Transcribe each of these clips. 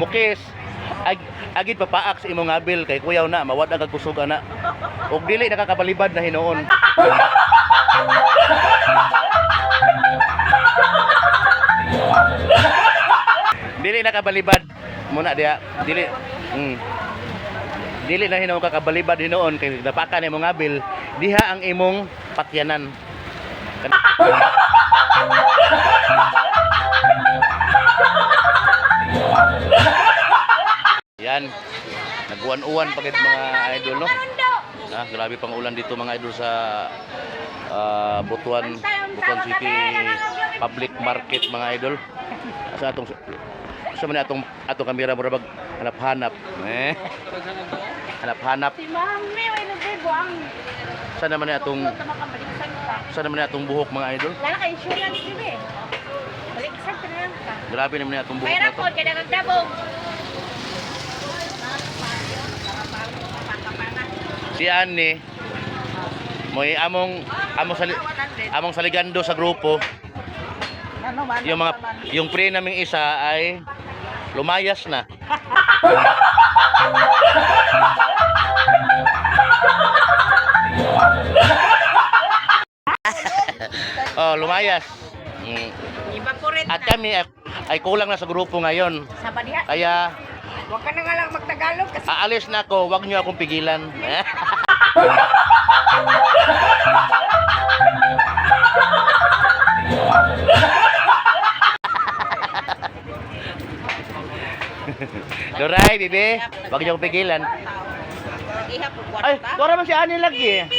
mukis. Ag agid papaak sa imong abil kay kuyaw na mawad ang kagkusog ana ug dili nakakabalibad na hinuon dili nakabalibad. Muna diya dili mm. dili na hinuon kakabalibad hinuon kay napakan imong abil. Diha ang imong patyanan Yan. Naguan-uwan pagit mga idol, no? Ah, grabe pang ulan dito mga idol sa ah, Butuan, Butuan City Public Market mga idol. Sa atong sa man atong atong kamera mura bag hanap-hanap. Eh. Hanap-hanap. Si Mami, may nagbibuang. Sa naman atong sa naman atong buhok mga idol. Lala ka insurance na lang ka. Grabe naman atong buhok na po, to. kaya nagdabog. Si Annie mo'y among among sali, among saligando sa grupo. Yung mga yung pre naming isa ay lumayas na. oh, lumayas. Mm. At kami ay, ay kulang na sa grupo ngayon. Kaya Huwag ka na nga lang magtagalog kasi aalis na ako, wag niyo akong pigilan. Doray, bibi, wag niyo akong pigilan. Ay, tora man si Ani lagi.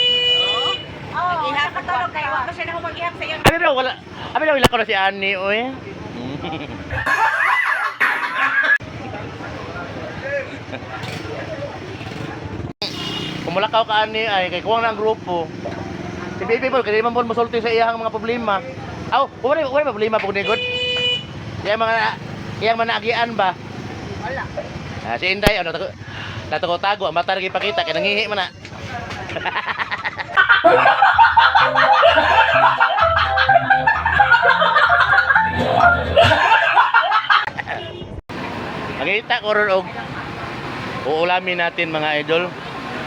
Oo, ihap ka tulog kayo. Huwag kasi na ako mag-ihap sa iyo. Abi daw wala. Abi daw wala ko na si Ani oy. Kumulakaw ka ani ay kay kuwang na ang grupo. Si Baby Boy, kaya man po sa iyang mga problema. Aw, wala wala ba problema pug nigod? Iyang mga iyang managian ba? Wala. Ah, si Inday ano tago tago tago ang mata lagi pakita kay nangihi man na. Nakita ko ron og uulamin natin mga idol.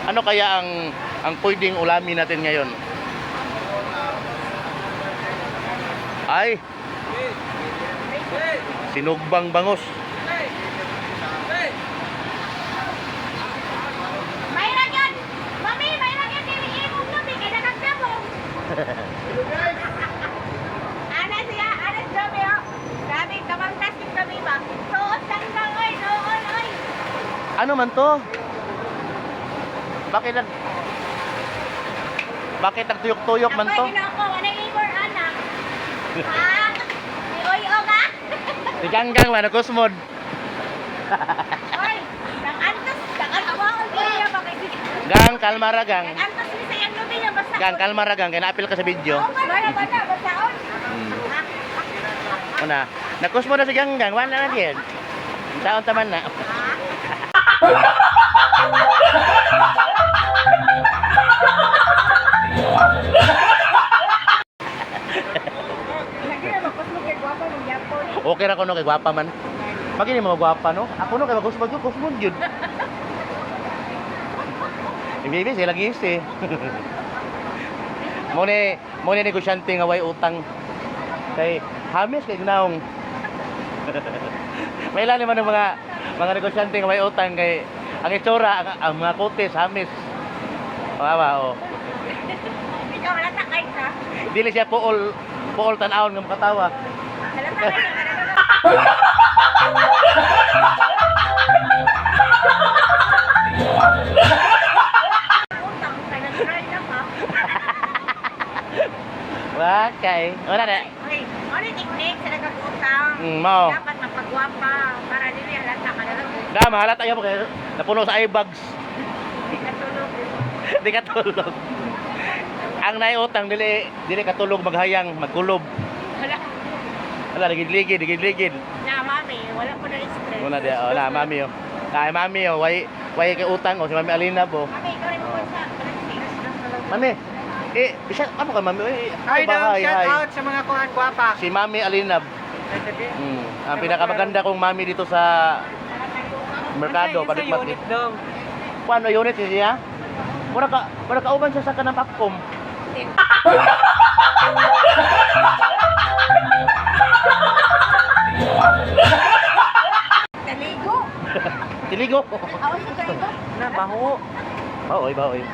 Ano kaya ang ang pwedeng ulamin natin ngayon? Ay. Sinugbang bangus. Ana siya, ana siya, pero grabe, kamangkas yung kami ba? Suot lang lang, oy, noon, oy. Ano man to? Bakit nag Bakit nagtuyok-tuyok man to? Pwede na ako, wala ibor, anak. Ha? Si Oy-O ka? Si Ganggang man nagkusmod. Oy, nang antas, nang antas mo ang kuya ba kay Gang kalmara gang. Antas ni sa iyang lubi niya, basta. Gang kalmara gang kay naapil ka sa video. Oo, bala, bala, basaon. Hmm. Ha? Una, nagkusmod na si Ganggang, wala na diyan. Taon taman na. Lagi Okay ra ko no kay gwapa man. Pag mo gwapa no. Ako no kay magkusmod ko, kusmod jud. Hindi ba sila gisi. mo ni mo ni negosyante nga way utang kay hamis kay gnaong. May ilan naman ng mga mga negosyante nga may utang kay ang itsura ang, ang mga kotes hamis. Mama, oh. Ikaw, wala ta kay ka. Dili siya puol puol tan-awon nga makatawa. Halata kay ka. Halata Utang, kay nag-try na ka. Wakay. Wala na. Uy, ano technique sa nagkakutang? Mm, mao. Dapat magpagwapa para dili halata ka na lang. Da, mahalat tayo kay napuno sa eye bags. Hindi ka tulog. Di ka tulog. Ang naiutang dili dili katulog maghayang, magkulob. Wala. Wala ligid-ligid, ligid-ligid. Na, mami, wala ko na stress. Muna dia, wala mami oh. Kay mami oh, way way kay utang oh si Mami Alina po. Mami, ikaw rin mo sa. Mami, eh, bisa ano ka mami? Eh, Hi ba? daw, shout hi. out sa mga kuhan guwapa. Si Mami Alinab. Hmm. Ang pinakamaganda kong mami dito sa merkado, Ay, sa unit dong. Paano unit siya? Mura ka, mura ka uban siya sa kanang popcom. Tiligo. Awan sa taligo. Na, baho. Baoy, baoy.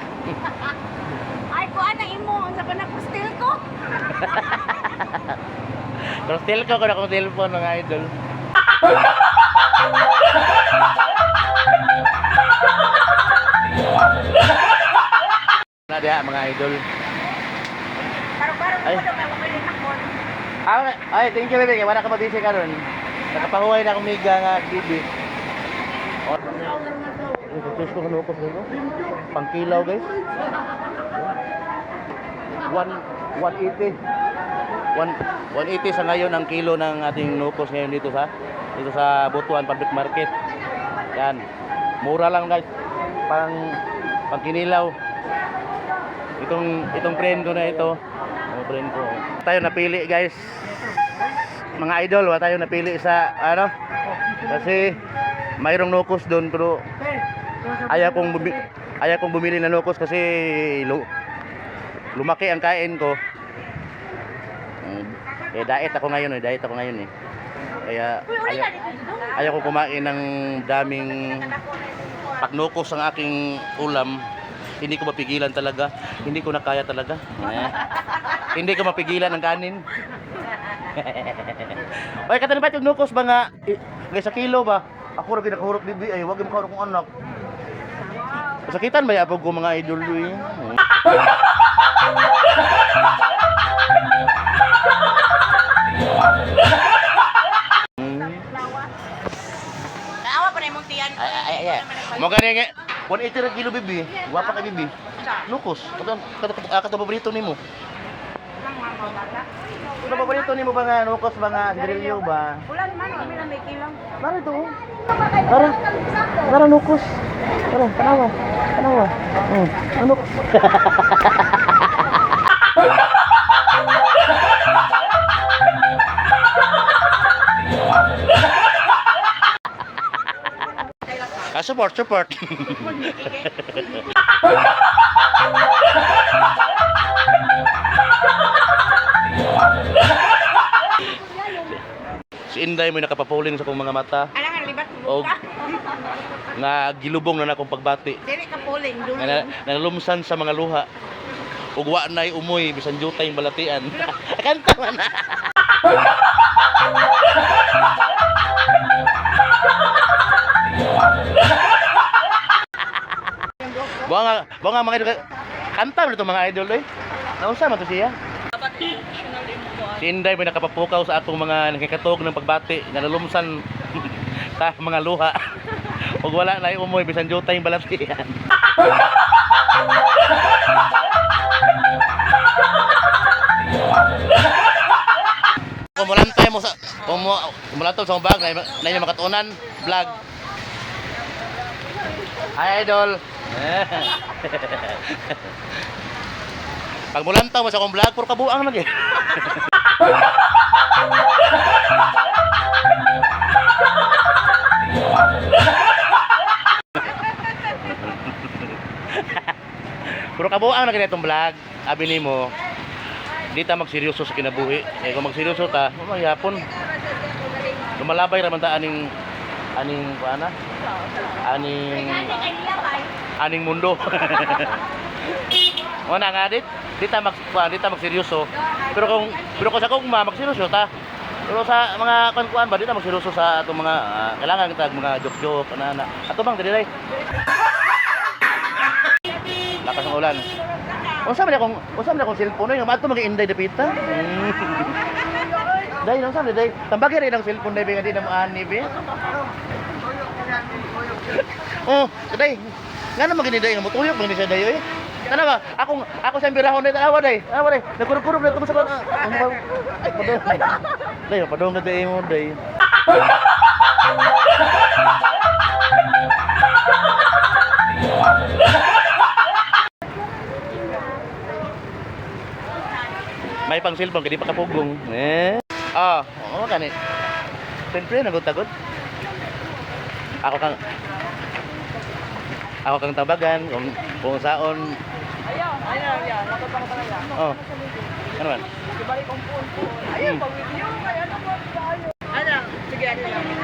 Ay, kuha na imo. Ang sa panagpustil ko. Pero still ko kung akong cellphone mga idol. Na diha mga idol. Parang-parang ko daw may mabilis ako. Ay, ay, thank you. Kaya Wala ka mabisi karon. Nakapahuway na akong miga nga bibi. Ito ko ano ko dito. Pangkilaw guys. 1 180. 1 180 sa ngayon ang kilo ng ating nukos ngayon dito sa dito sa Butuan Public Market. Yan. Mura lang guys. Pang pangkinilaw. Itong itong friend ko na ito. Ang friend ko. Tayo napili guys. Mga idol, wala tayo napili sa ano? Kasi mayroong nukos doon pero ayaw kong bumi ayaw kong bumili ng nukos kasi lu- lumaki ang kain ko. Mm, Eh diet ako ngayon, eh diet ako ngayon eh. Kaya ayaw, ayaw ko kumain ng daming pagnukos ang aking ulam. Hindi ko mapigilan talaga. Hindi ko na kaya talaga. Eh. Hindi ko mapigilan ang kanin. Oy, katan ba yung nukos ba nga i- nga sa kilo ba? Ako ra ginakahurot bibi ay wag mo kahurot kong anak. Sakitan ba yapog ko mga idol. Hmm. Naawa pa na imong tiyan. Ay ay ay. ay. Mo gani nga 180 ra kilo bibi. Wa pa ka bibi. Nukos. Kato kato kato paborito nimo. Ano paborito nimo ba nga nukos ba nga sigarilyo ba? Wala naman, kami na may kilang. Narito. Tara. Tara nukos. Tara, tanawa. Tanawa. Hmm. Ano? Ah, support, support. si Inday mo nakapapuling sa kong mga mata. Alang Og ka. nga gilubong na na akong pagbati. Dili ka puling, dulo. Nga na- nalumsan sa mga luha. Ug wa nay umoy bisan jutay balatian. Kanta man na. Buwa nga, buwa nga mga idol. Kanta mo mga idol eh. Nausa man to siya. Si Inday may nakapapukaw sa akong mga nakikatog ng pagbati nga sa mga luha. Ug wala na umoy bisan jutay yung balatian. Kumulantay mo sa kumu kumulantay sa bag na na yung makatunan vlog. Hi idol. Pag mulantaw mo sa akong vlog, puro kabuang lagi. Lagi na itong vlog. Abi nimo, di ta magseryoso sa kinabuhi. Eh kung magseryoso ta, mamayapon. Lumalabay raman ta aning aning kuana? Aning aning mundo. Mo na nga dit, di ta mag di ta magseryoso. Pero kung pero kung sa kung ma magseryoso ta. Pero sa mga kuan ba di ta magseryoso sa atong mga ah, kailangan kita mga joke-joke ana ana. Ato bang dili. Lakas ng ulan. Unsa man akong unsa man akong cellphone yung mato mga inday dapita. Day, unsa man day? Tambagi rin ang cellphone day nga di na mo ani be. Oh, day. Nga naman gini day nga mutuyok man siya day eh. Tana ba? Ako ako sa birahon day tawa day. Tawa day. Ka? Ay, padong. Day, padong ka day mo day. May pang cellphone kadi pa kapugong. Eh. Ah, oo kani. Siyempre nagod-tagod. Ako kang Ako kang tabagan kung, kung saon. Ayaw, ayaw, ayaw. Nakapang talaga. Oh. Ano man? Ibalik kong phone po. Ayaw, pag-review. Kaya ano ba tayo? Ano, sige, ano lang.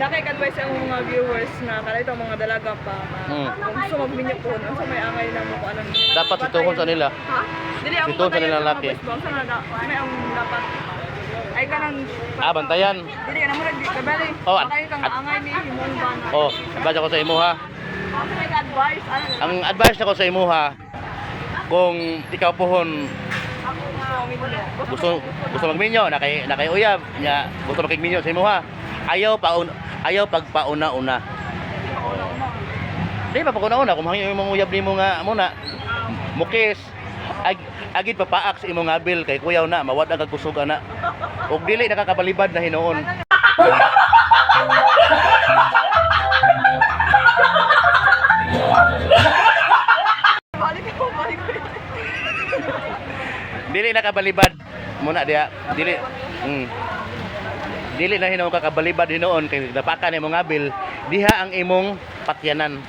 Nakik-advise ang mga viewers na kala itong mga dalaga pa na Hmm. kung gusto mag-minyo po, ano sa may angay na mo kung anong... Dapat situhon sa nila. Ha? Dili, ang Situhon sa batayan nila mga laki. boys, bang, sana na, may ang dapat... Ay ka nang... Ah, bantayan. Dili, ka na mo nagkabali. Oh, at- kang at- angay ni Himon ba na... Oh, advise ako sa imo ha. Ako may advice, ano na Ang advice ako sa imo ha, kung ikaw pohon ako gusto minyo. gusto gusto magminyo na kay na kay uyab nya gusto makigminyo sa imo ha. Ayaw paun ayaw pagpauna-una. Di ba pagpauna-una kung hangyo imong uyab nimo nga muna mukis ag, agid papaak sa imong abil kay kuyaw na mawad ang kusog ana. Og dili nakakabalibad na hinuon. Dili nakabalibad muna diha. Dili mm. Dili na hinuon ka kabalibad hinuon kay napakan imong abil diha ang imong patyanan.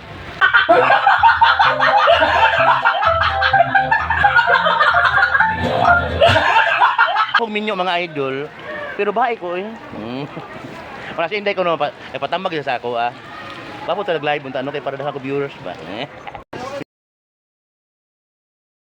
Kung minyo mga idol, pero bahay ko eh. Mm. Wala si Inday ko no, pa, eh, patambag sa ako ah. Papo talaga live unta ano kay para daw ako viewers ba.